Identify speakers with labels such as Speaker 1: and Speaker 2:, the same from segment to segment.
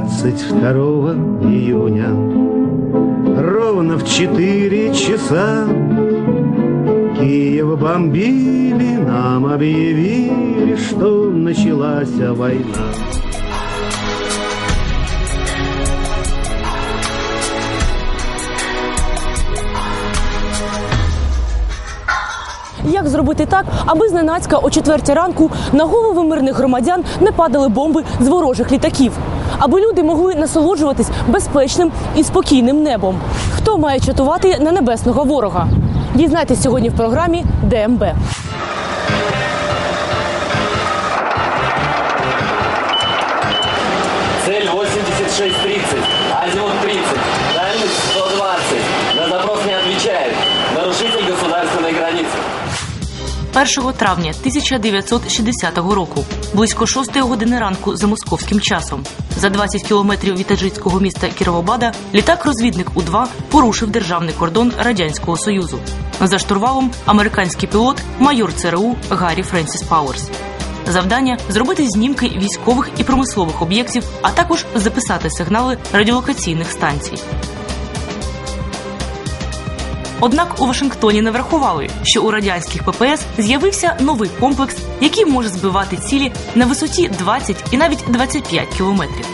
Speaker 1: 22 июня Ровно в 4 часа Киев бомбили, нам объявили, что началась война.
Speaker 2: Як зробити так, аби зненацька о четвертій ранку на голови мирних громадян не падали бомби з ворожих літаків, аби люди могли насолоджуватись безпечним і спокійним небом? Хто має чатувати на небесного ворога? Дізнайтесь сьогодні в програмі ДМБ.
Speaker 3: Цель 8630,
Speaker 2: 1 травня 1960 року, близько 6 години ранку за московським часом. За 20 кілометрів від таджицького міста Кіровобада літак-розвідник У-2 порушив державний кордон Радянського Союзу. За штурвалом американський пілот, майор ЦРУ Гаррі Френсіс Пауерс. Завдання зробити знімки військових і промислових об'єктів, а також записати сигнали радіолокаційних станцій. Однак у Вашингтоні не врахували, що у радянських ППС з'явився новий комплекс, який може збивати цілі на висоті 20 і навіть 25 кілометрів.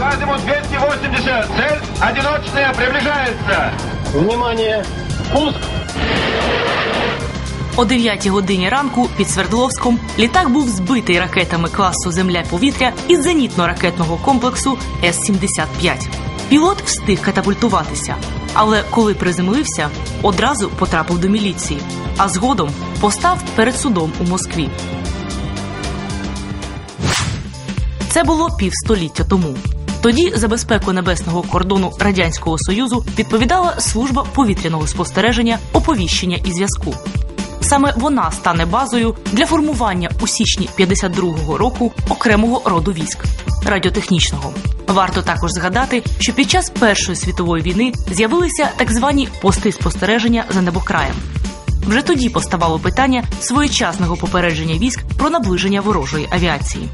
Speaker 4: Азимут 280. Цель одиночная приближается. Внимание! Пуск!
Speaker 2: О 9 годині ранку під Свердловськом літак був збитий ракетами класу Земля-повітря із зенітно-ракетного комплексу С-75. Пілот встиг катапультуватися, але коли приземлився, одразу потрапив до міліції, а згодом постав перед судом у Москві. Це було півстоліття тому. Тоді за безпеку небесного кордону радянського союзу відповідала служба повітряного спостереження, оповіщення і зв'язку. Саме вона стане базою для формування у січні 52-го року окремого роду військ радіотехнічного. Варто також згадати, що під час Першої світової війни з'явилися так звані пости спостереження за небокраєм. Вже тоді поставало питання своєчасного попередження військ про наближення ворожої авіації.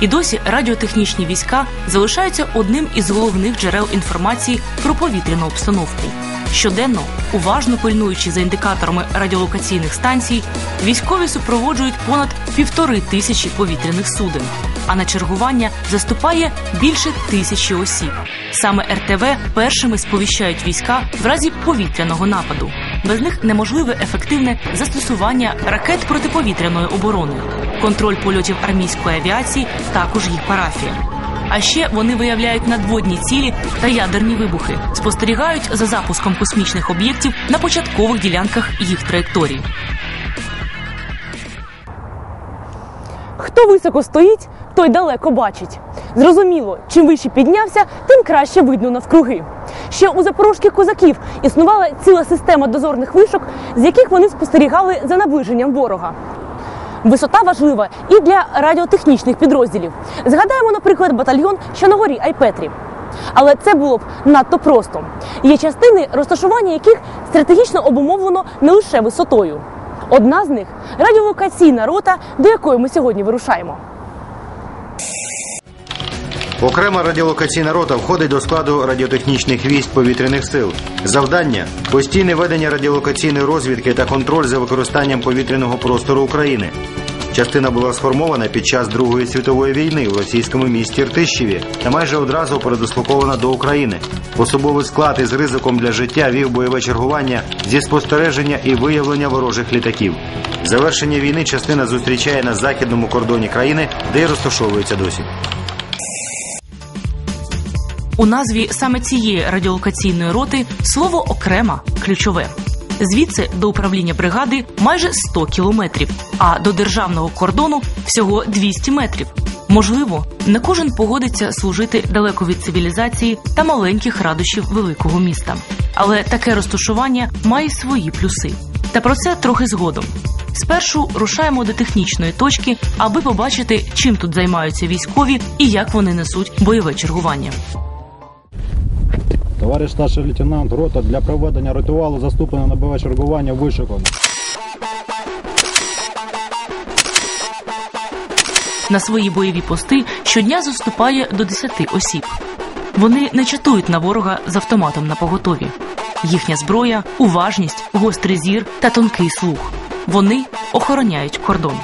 Speaker 2: І досі радіотехнічні війська залишаються одним із головних джерел інформації про повітряну обстановку. Щоденно, уважно пильнуючи за індикаторами радіолокаційних станцій, військові супроводжують понад півтори тисячі повітряних суден. А на чергування заступає більше тисячі осіб. Саме РТВ першими сповіщають війська в разі повітряного нападу. Без них неможливе ефективне застосування ракет протиповітряної оборони. Контроль польотів армійської авіації також їх парафія. А ще вони виявляють надводні цілі та ядерні вибухи, спостерігають за запуском космічних об'єктів на початкових ділянках їх траєкторій. Хто високо стоїть, той далеко бачить. Зрозуміло, чим вище піднявся, тим краще видно навкруги. Ще у запорожських козаків існувала ціла система дозорних вишок, з яких вони спостерігали за наближенням ворога. Висота важлива і для радіотехнічних підрозділів. Згадаємо, наприклад, батальйон, що на горі Айпетрі. Але це було б надто просто. Є частини, розташування яких стратегічно обумовлено не лише висотою. Одна з них радіолокаційна рота, до якої ми сьогодні вирушаємо.
Speaker 5: Окрема радіолокаційна рота входить до складу радіотехнічних військ повітряних сил. Завдання постійне ведення радіолокаційної розвідки та контроль за використанням повітряного простору України. Частина була сформована під час Другої світової війни в російському місті Ртищеві та майже одразу передислокована до України. Особовий склад із ризиком для життя вів бойове чергування зі спостереження і виявлення ворожих літаків. Завершення війни частина зустрічає на західному кордоні країни, де й розташовується досі.
Speaker 2: У назві саме цієї радіолокаційної роти слово окрема ключове. Звідси до управління бригади майже 100 кілометрів, а до державного кордону всього 200 метрів. Можливо, не кожен погодиться служити далеко від цивілізації та маленьких радощів великого міста. Але таке розташування має свої плюси. Та про це трохи згодом. Спершу рушаємо до технічної точки, аби побачити, чим тут займаються військові і як вони несуть бойове чергування.
Speaker 6: Товариш старший лейтенант рота для проведення ритуалу заступлено на бове чергування вишиком.
Speaker 2: На свої бойові пости щодня заступає до 10 осіб. Вони не чатують на ворога з автоматом на поготові. Їхня зброя уважність, гострий зір та тонкий слух. Вони охороняють кордон,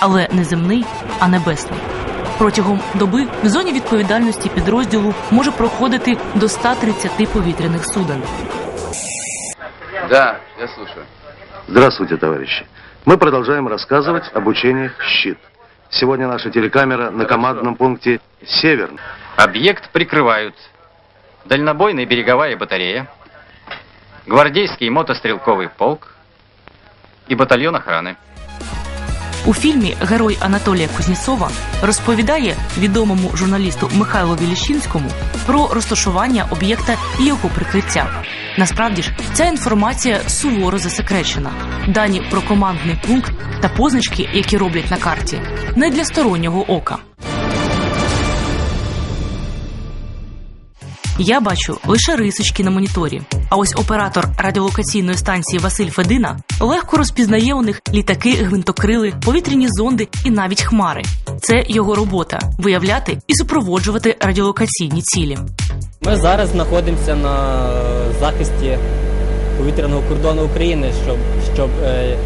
Speaker 2: але не земний, а небесний. Протягом доби в зоні відповідальності підрозділу може проходити до 130 повітряних суден.
Speaker 6: Да, я слушаю.
Speaker 1: Здравствуйте, товарищи. Мы продолжаем рассказывать об учениях «Щит». Сегодня наша телекамера на командном пункте «Север».
Speaker 6: Объект прикрывают дальнобойная береговая батарея, гвардейский мотострелковый полк и батальон охраны.
Speaker 2: У фільмі герой Анатолія Кузнєцова розповідає відомому журналісту Михайлу Віліщинському про розташування об'єкта і його прикриття. Насправді ж, ця інформація суворо засекречена. Дані про командний пункт та позначки, які роблять на карті, не для стороннього ока. Я бачу лише рисочки на моніторі. А ось оператор радіолокаційної станції Василь Федина легко розпізнає у них літаки, гвинтокрили, повітряні зонди і навіть хмари. Це його робота виявляти і супроводжувати радіолокаційні цілі.
Speaker 7: Ми зараз знаходимося на захисті повітряного кордону України, щоб, щоб е,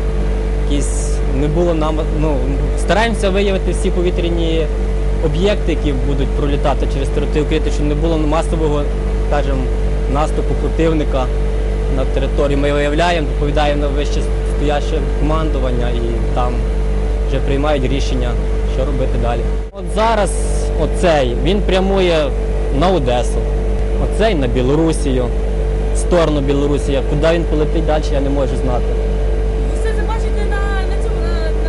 Speaker 7: якісь не було нам. Ну, стараємося виявити всі повітряні об'єкти, які будуть пролітати через територію України, щоб не було масового, скажімо, наступу противника на території. Ми виявляємо, доповідаємо на вище стояще командування і там вже приймають рішення, що робити далі. От зараз оцей він прямує на Одесу, оцей на Білорусію, в сторону Білорусі. Куди він полетить далі, я не можу знати.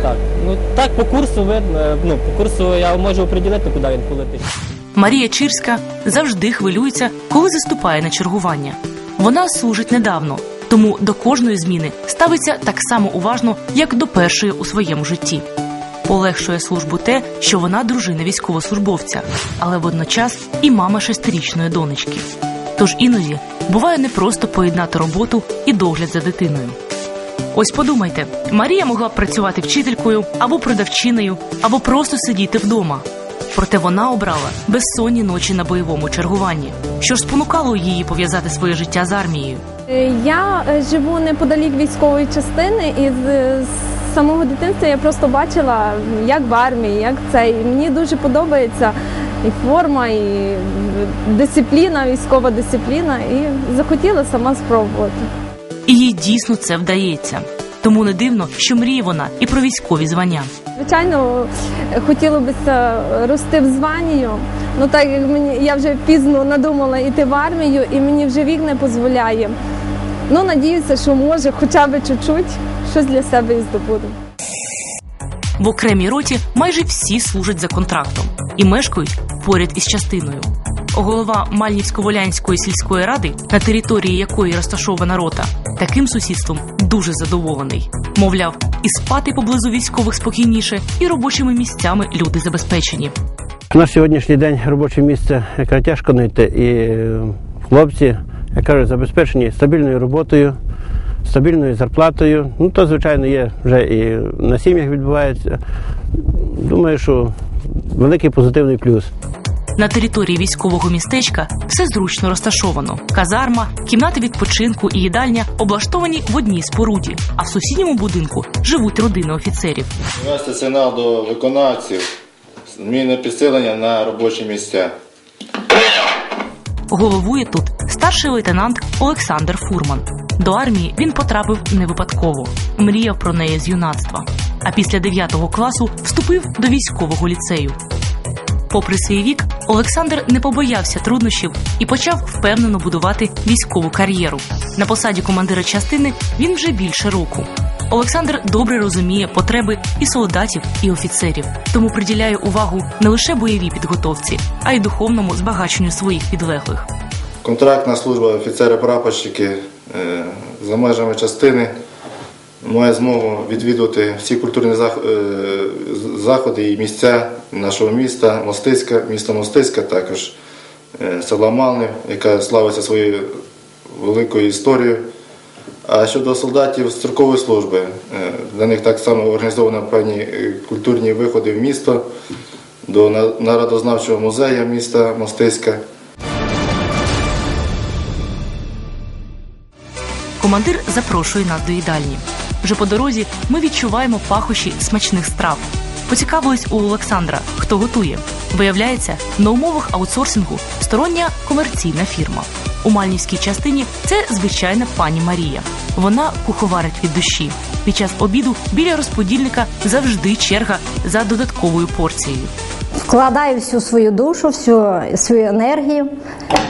Speaker 7: Так, ну так по курсу видно. е, Ну, по курсу я можу оприділити, куди він полетить.
Speaker 2: Марія Чирська завжди хвилюється, коли заступає на чергування. Вона служить недавно, тому до кожної зміни ставиться так само уважно, як до першої у своєму житті. Полегшує службу те, що вона дружина військовослужбовця, але водночас і мама шестирічної донечки. Тож іноді буває непросто поєднати роботу і догляд за дитиною. Ось подумайте, Марія могла б працювати вчителькою або продавчиною, або просто сидіти вдома. Проте вона обрала безсонні ночі на бойовому чергуванні, що ж спонукало її пов'язати своє життя з армією.
Speaker 8: Е, Я е, живу неподалік військової частини, і з самого дитинства я просто бачила, як в армії, як це. І мені дуже подобається і форма, і дисципліна, військова дисципліна, і захотіла сама спробувати.
Speaker 2: І їй дійсно це вдається. Тому не дивно, що мріє вона і про військові звання.
Speaker 8: Звичайно, хотілося б рости в званні. Ну так як мені я вже пізно надумала йти в армію, і мені вже вік не дозволяє. Ну, надіюся, що може хоча б чуть-чуть щось для себе і здобуду.
Speaker 2: В окремій роті майже всі служать за контрактом і мешкають поряд із частиною. Голова Мальнівсько-Волянської сільської ради, на території якої розташована рота, таким сусідством дуже задоволений. Мовляв, і спати поблизу військових спокійніше, і робочими місцями люди забезпечені.
Speaker 9: На сьогоднішній день робоче місце яке тяжко знайти, і е, хлопці, як кажуть, забезпечені стабільною роботою, стабільною зарплатою. Ну, то, звичайно, є вже і на сім'ях відбувається. Думаю, що великий позитивний плюс.
Speaker 2: На території військового містечка все зручно розташовано. Казарма, кімнати відпочинку і їдальня облаштовані в одній споруді, а в сусідньому будинку живуть родини офіцерів.
Speaker 10: Вести сигнал до виконавців, зміни підсилення на робочі місця.
Speaker 2: Головує тут старший лейтенант Олександр Фурман. До армії він потрапив не випадково, мріяв про неї з юнацтва. А після 9 класу вступив до військового ліцею. Попри свій вік, Олександр не побоявся труднощів і почав впевнено будувати військову кар'єру. На посаді командира частини він вже більше року. Олександр добре розуміє потреби і солдатів, і офіцерів, тому приділяє увагу не лише бойовій підготовці, а й духовному збагаченню своїх підлеглих.
Speaker 10: Контрактна служба офіцери-прапорщики е, за межами частини має змогу відвідувати всі культурні е, заходи і місця нашого міста, Мостиська, місто Мостиська, також е, села Мални, яка славиться своєю великою історією. А щодо солдатів строкової служби, е, для них так само організовано певні культурні виходи в місто. до Народознавчого музею міста Мостиська.
Speaker 2: Командир запрошує нас до їдальні. Вже по дорозі ми відчуваємо пахощі смачних страв. Поцікавились у Олександра, хто готує. Виявляється, на умовах аутсорсингу стороння комерційна фірма. У мальнівській частині це звичайна пані Марія. Вона куховарить від душі. Під час обіду біля розподільника завжди черга за додатковою порцією.
Speaker 11: Вкладаю всю свою душу, всю свою енергію,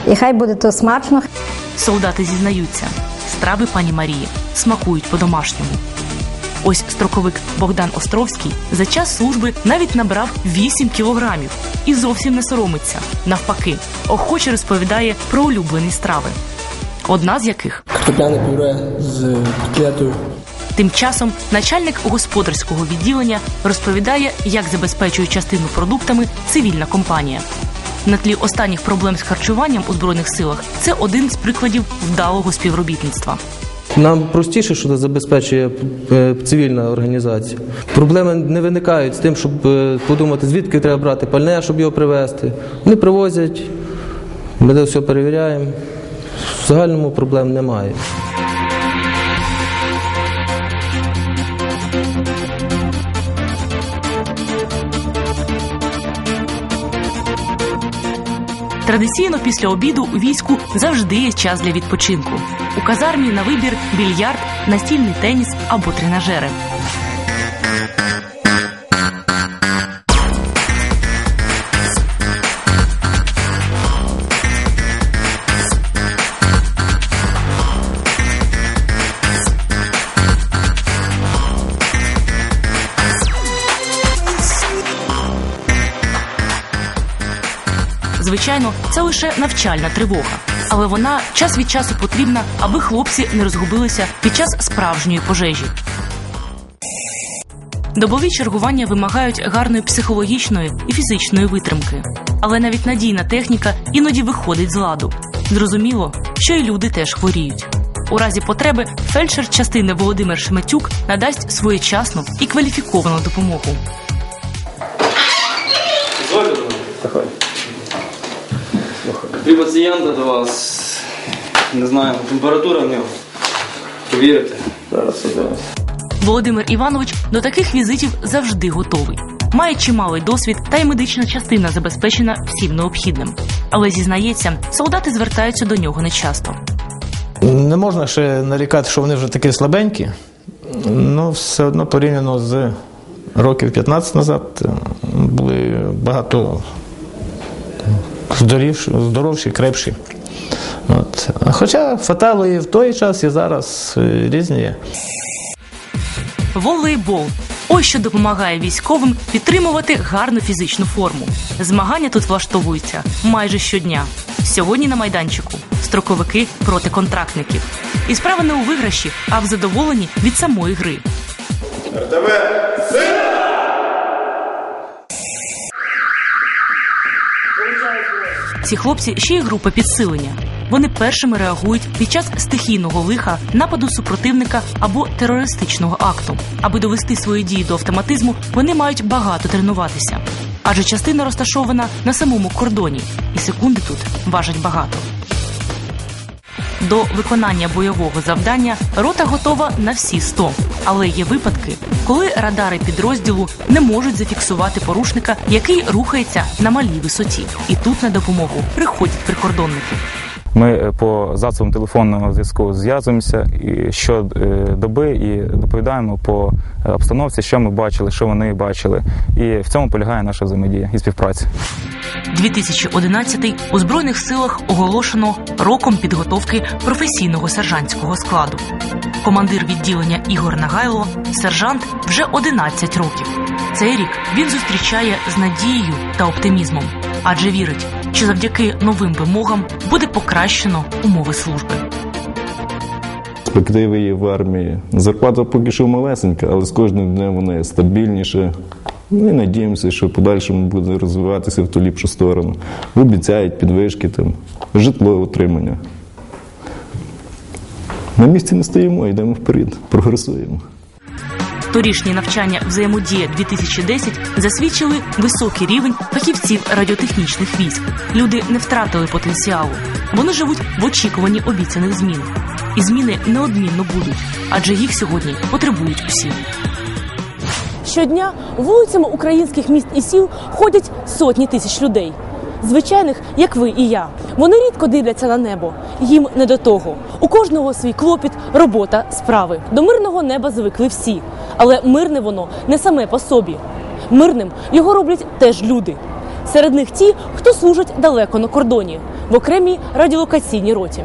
Speaker 11: і хай буде то смачно.
Speaker 2: Солдати зізнаються, страви пані Марії смакують по-домашньому. Ось строковик Богдан Островський за час служби навіть набрав 8 кілограмів і зовсім не соромиться. Навпаки, охоче розповідає про улюблені страви. Одна з яких
Speaker 12: Картопляне пюре з котлетою.
Speaker 2: Тим часом начальник господарського відділення розповідає, як забезпечує частину продуктами цивільна компанія. На тлі останніх проблем з харчуванням у збройних силах це один з прикладів вдалого співробітництва.
Speaker 12: Нам простіше, що це забезпечує е, цивільна організація. Проблеми не виникають з тим, щоб е, подумати, звідки треба брати пальне, щоб його привезти. Вони привозять, ми все перевіряємо. В загальному проблем немає.
Speaker 2: Традиційно після обіду у війську завжди є час для відпочинку. У казармі на вибір більярд, настільний теніс або тренажери. Звичайно, це лише навчальна тривога, але вона час від часу потрібна, аби хлопці не розгубилися під час справжньої пожежі. Добові чергування вимагають гарної психологічної і фізичної витримки. Але навіть надійна техніка іноді виходить з ладу. Зрозуміло, що і люди теж хворіють. У разі потреби фельдшер частини Володимир Шеметюк надасть своєчасну і кваліфіковану допомогу.
Speaker 13: Три пацієнта до вас. Не знаю, температура в нього. Повірите? Зараз зараз.
Speaker 2: Володимир Іванович до таких візитів завжди готовий. Має чималий досвід, та й медична частина забезпечена всім необхідним. Але зізнається, солдати звертаються до нього нечасто.
Speaker 14: Не можна ще нарікати, що вони вже такі слабенькі, але все одно порівняно з років 15 назад е, були багато здоровші, здоровші крепші. От. Хоча фатали і в той час, і зараз е, різні є.
Speaker 2: Волейбол. Ось що допомагає військовим підтримувати гарну фізичну форму. Змагання тут влаштовуються майже щодня. Сьогодні на майданчику строковики проти контрактників. І справа не у виграші, а в задоволенні від самої гри.
Speaker 4: РТВ,
Speaker 2: Ці хлопці ще й група підсилення. Вони першими реагують під час стихійного лиха, нападу супротивника або терористичного акту. Аби довести свої дії до автоматизму, вони мають багато тренуватися. Адже частина розташована на самому кордоні, і секунди тут важать багато. До виконання бойового завдання рота готова на всі 100. Але є випадки, коли радари підрозділу не можуть зафіксувати порушника, який рухається на малій висоті. І тут на допомогу приходять прикордонники.
Speaker 15: Ми е, по засобам телефонного зв'язку зв'язуємося і щодоби і доповідаємо по е, обстановці, що ми бачили, що вони бачили. І в цьому полягає наша взаємодія і співпраця.
Speaker 2: 2011 у збройних силах оголошено роком підготовки професійного сержантського складу. Командир відділення Ігор Нагайло, сержант вже 11 років. Цей рік він зустрічає з надією та оптимізмом, адже вірить, що завдяки новим вимогам буде покращено умови служби.
Speaker 16: Перспективи є в армії. Зарплата поки що малесенька, але з кожним днем вона є стабільніше. Ми надіємося, що в подальшому буде розвиватися в ту ліпшу сторону. Обіцяють підвишки, там, житло отримання. На місці не стоїмо, йдемо вперед, прогресуємо.
Speaker 17: Торішні навчання взаємодія 2010 засвідчили високий рівень фахівців радіотехнічних військ. Люди не втратили потенціалу. Вони живуть в очікуванні обіцяних змін. І зміни неодмінно будуть, адже їх сьогодні потребують усі.
Speaker 2: Щодня вулицями українських міст і сіл ходять сотні тисяч людей. Звичайних, як ви і я. Вони рідко дивляться на небо. Їм не до того. У кожного свій клопіт, робота, справи. До мирного неба звикли всі. Але мирне воно не саме по собі. Мирним його роблять теж люди. Серед них ті, хто служить далеко на кордоні в окремій радіолокаційній роті.